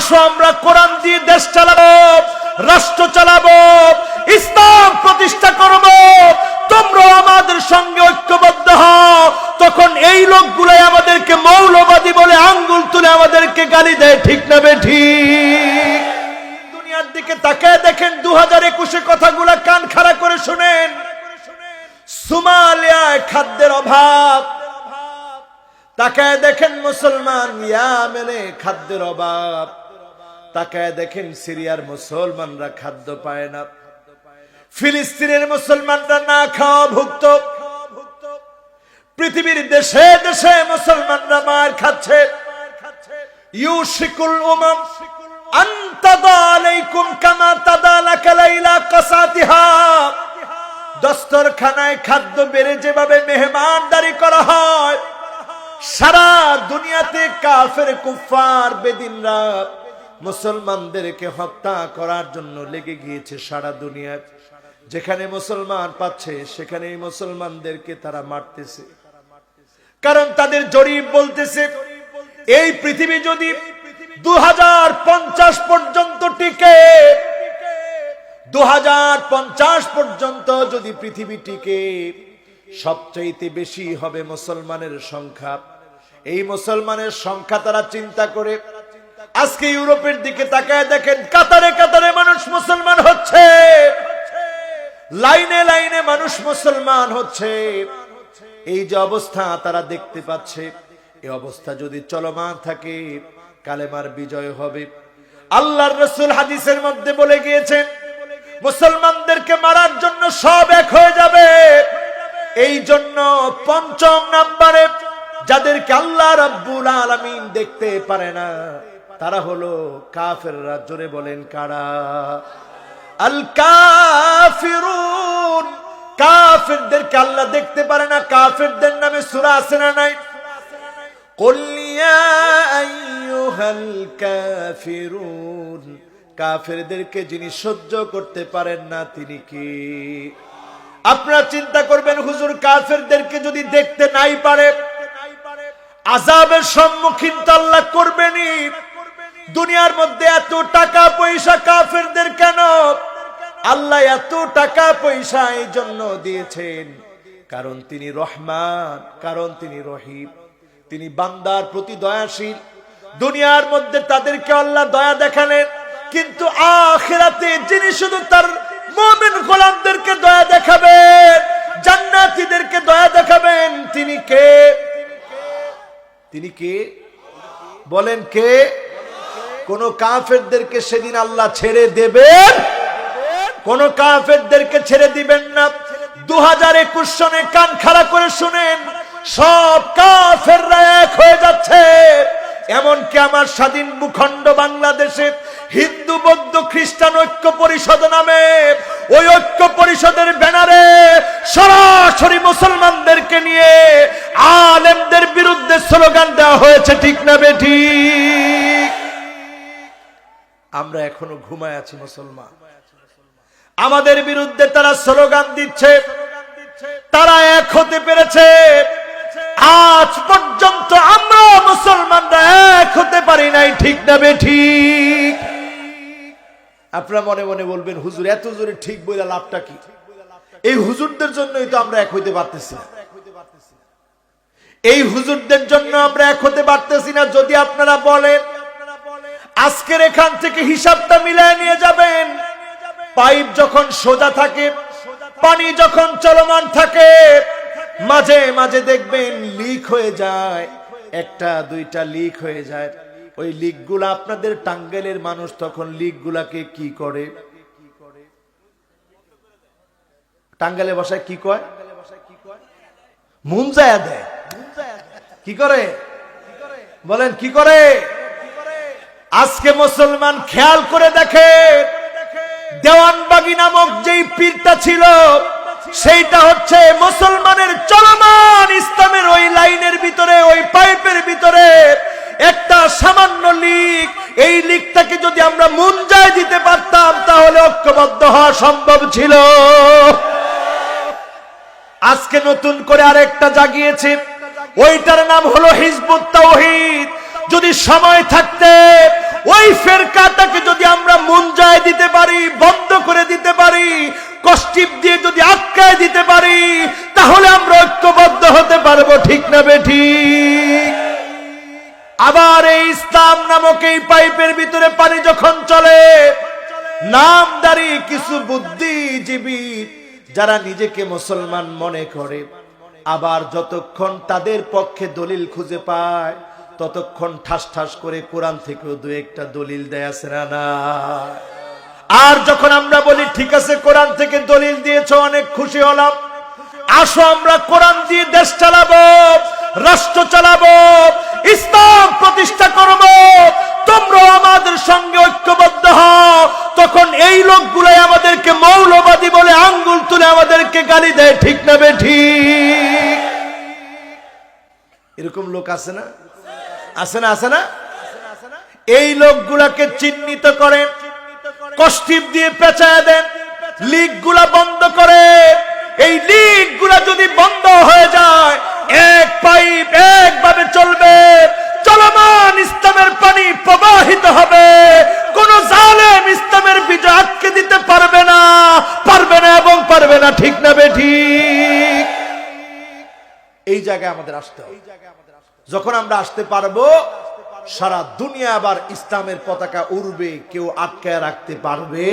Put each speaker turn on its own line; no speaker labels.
আসো, আমরা কোরআন দিয়ে দেশ চালাবো, রাষ্ট্র চালাবো, ইসলাম প্রতিষ্ঠা করব। তোমরা আমাদের সঙ্গে ঐক্যবদ্ধ হও। তখন এই লোকগুলাই আমাদেরকে মৌলবাদী বলে আঙ্গুল তুলে আমাদেরকে গালি দেয়, ঠিক না বে ঠিক? দুনিয়ার দিকে তাকায় দেখেন দু হাজার একুশে কথাগুলা কান খাড়া করে শুনেন। সুমালিয়ায় খাদ্যের অভাব। তাকায় দেখেন মুসলমান ইয়ামেনে খাদ্যের অভাব। তাকায় দেখেন সিরিয়ার মুসলমানরা খাদ্য পায় না। ফিলিস্তিনের মুসলমানরা না খাওয়া ভুক্ত। পৃথিবীর দেশে দেশে মুসলমানরা মার খাচ্ছে। মেহমানদারি করা হয়, সারা দুনিয়াতে কাফের কুফার বেদিনরা মুসলমানদেরকে হত্যা করার জন্য লেগে গিয়েছে সারা দুনিয়ায় যেখানে মুসলমান পাচ্ছে সেখানে মুসলমানদেরকে তারা মারতেছে। কারণ তাদের জরিপ বলতেছে, এই পৃথিবী যদি দুহাজার পঞ্চাশ পর্যন্ত টিকে দু হাজার পঞ্চাশ পর্যন্ত যদি পৃথিবী টিকে, সবচাইতে বেশি হবে মুসলমানের সংখ্যা। এই মুসলমানের সংখ্যা তারা চিন্তা করে আজকে ইউরোপের দিকে তাকায় দেখেন, কাতারে কাতারে মানুষ মুসলমান হচ্ছে। লাইনে লাইনে মানুষ মুসলমান হচ্ছে। এই যে অবস্থা তারা দেখতে পাচ্ছে এই অবস্থা যদি চলমান থাকে, কালেমার বিজয় হবে। আল্লাহর রসুল হাদিসের মধ্যে বলে গিয়েছেন মুসলমানদেরকে মারার জন্য সব এক হয়ে যাবে। এই জন্য পঞ্চম নাম্বারে যাদেরকে আল্লাহ রাব্বুল আলামিন দেখতে পারে না তারা হলো কাফের রাজ্যরে বলেন কারা? আল কাফিরুন কাফেরদেরকে আল্লাহ দেখতে পারে না, কাফেরদের নামে সুরা আছে না নাই? কাফিরুন। কাফেরদেরকে যিনি সহ্য করতে পারেন না, তিনি কি? আপনারা চিন্তা করবেন, হুজুর, কাফেরদেরকে যদি দেখতে নাই পারে আজাবের সম্মুখীন তো আল্লাহ করবেনই। দুনিয়ার মধ্যে এত টাকা পয়সা কাফেরদের কেন? আল্লাহ এত টাকা পয়সা এই জন্য দিয়েছেন। কারণ তিনি রহমান, কারণ তিনি রহিম। তিনি বান্দার প্রতি দয়াশীল। দুনিয়ার মধ্যে তাদেরকে আল্লাহ দয়া দেখালেন। কিন্তু আখেরাতে যিনি শুধু তার মুমিন গোলামদেরকে দয়া দেখাবেন, জান্নাতীদেরকে দয়া দেখাবেন, তিনি কে? তিনি কে? বলেন কে? কোন কাফেরদেরকে সেদিন আল্লাহ ছেড়ে দেবেন? কোন কাফেরদেরকে ছেড়ে দিবেন না। দু হাজার একুশ সনে কান খাড়া করে শুনেন, সব কাফেররা এক হয়ে যাচ্ছে। এমনকি আমার স্বাধীন ভূখণ্ড বাংলাদেশে হিন্দু, বৌদ্ধ, খ্রিস্টান ঐক্য পরিষদ নামে ওই ঐক্য পরিষদের ব্যানারে সরাসরি মুসলমানদেরকে নিয়ে আলেমদের বিরুদ্ধে স্লোগান দেওয়া হয়েছে, ঠিক না বেঠি আমরা এখনও ঘুমায় আছি মুসলমান। আমাদের বিরুদ্ধে তারা স্লোগান দিচ্ছে, তারা এক হতে পেরেছে। আজ পর্যন্ত আমরা মুসলমানরা এক হতে পারি নাই, ঠিক না ঠিক? আপনারা মনে মনে বলবেন, হুজুর, এত জোরে ঠিক বইলা লাভটা কি? এই হুজুরদের জন্যই তো আমরা এক হইতে পারতেছি এই হুজুরদের জন্য আমরা এক হতে পারতেছি না, যদি আপনারা বলেন আজকের এখান থেকে হিসাবটা মিলায় নিয়ে যাবেন। পাইপ যখন সোজা থাকে, পানি যখন চলমান থাকে, মাঝে মাঝে দেখবেন লিক হয়ে যায়, একটা, দুইটা লিক হয়ে যায়। ওই লিকগুলা আপনাদের টাঙ্গেলের মানুষ তখন লিকগুলাকে কি করে? টাঙ্গালে ভাষায় কি কয়? মুঞ্জায়া দেয়। কি করে? বলেন, কি করে? আজকে মুসলমান খেয়াল করে দেখে। দেওয়ানবাগি নামক যেই পীরটা ছিল, সেইটা হচ্ছে মুসলমানের চলমান ইসলামের ওই লাইনের ভিতরে, ওই পাইপের ভিতরে। একটা সামান্য লিক এই লিকটাকে যদি আমরা মুঞ্জায় দিতে পারতাম, তাহলে ঐক্যবদ্ধ হওয়া সম্ভব ছিল। আজকে নতুন করে আরেকটা জাগিয়েছে। ওইটার নাম হলো হিজবুত তাওহীদ। যদি সময় থাকতে ওই ফের পতাকাটাকে যদি আমরা মুঞ্জায় দিতে পারি, বন্ধ করে দিতে পারি, কষ্টিপ দিয়ে যদি আটকায় দিতে পারি, তাহলে আমরা ঐক্যবদ্ধ হতে পারব, ঠিক না বেঠিক আবার এই ইসলাম নামক এই পাইপের ভিতরে পানি যখন চলে, নামদারি কিছু বুদ্ধিজীবী যারা নিজেকে মুসলমান মনে করে, আবার যতক্ষণ তাদের পক্ষে দলিল খুঁজে পায় ততক্ষণ ঠাস ঠাস করে কোরআন থেকেও দু একটা দলিল দেয়, আছে না আর যখন আমরা বলি, ঠিক আছে, কোরআন থেকে দলিল দিয়েছ, অনেক খুশি হলাম। আসো আমরা কোরআন দিয়ে দেশ চালাবো, রাষ্ট্র চালাবো, ইসলাম প্রতিষ্ঠা করব। তোমরা আমাদের সঙ্গে ঐক্যবদ্ধ হও। তখন এই লোকগুলাই আমাদেরকে মৌলবাদী বলে আঙ্গুল তুলে আমাদেরকে গালি দেয়, ঠিক না বে ঠিক? এরকম লোক আছে না? আছে না আছে না? এই লোকগুলাকে চিহ্নিত করেন, কষ্টিপ দিয়ে পেঁচায় দেন লিগগুলা বন্ধ করে। এই লিগগুলা যদি বন্ধ হয়ে যায়, এক পাইপ একভাবে চলবে, চলমান ইসলামের পানি প্রবাহিত হবে। কোন জালেম ইসলামের বিজয় আটকে দিতে পারবে না পারবে না এবং পারবে না, ঠিক না বে ঠিক? এই জায়গায় আমাদের আসতে হবে। যখন আমরা আসতে পারব সারা দুনিয়া আবার ইসলামের পতাকা উড়বে কেউ আটকায় রাখতে পারবে।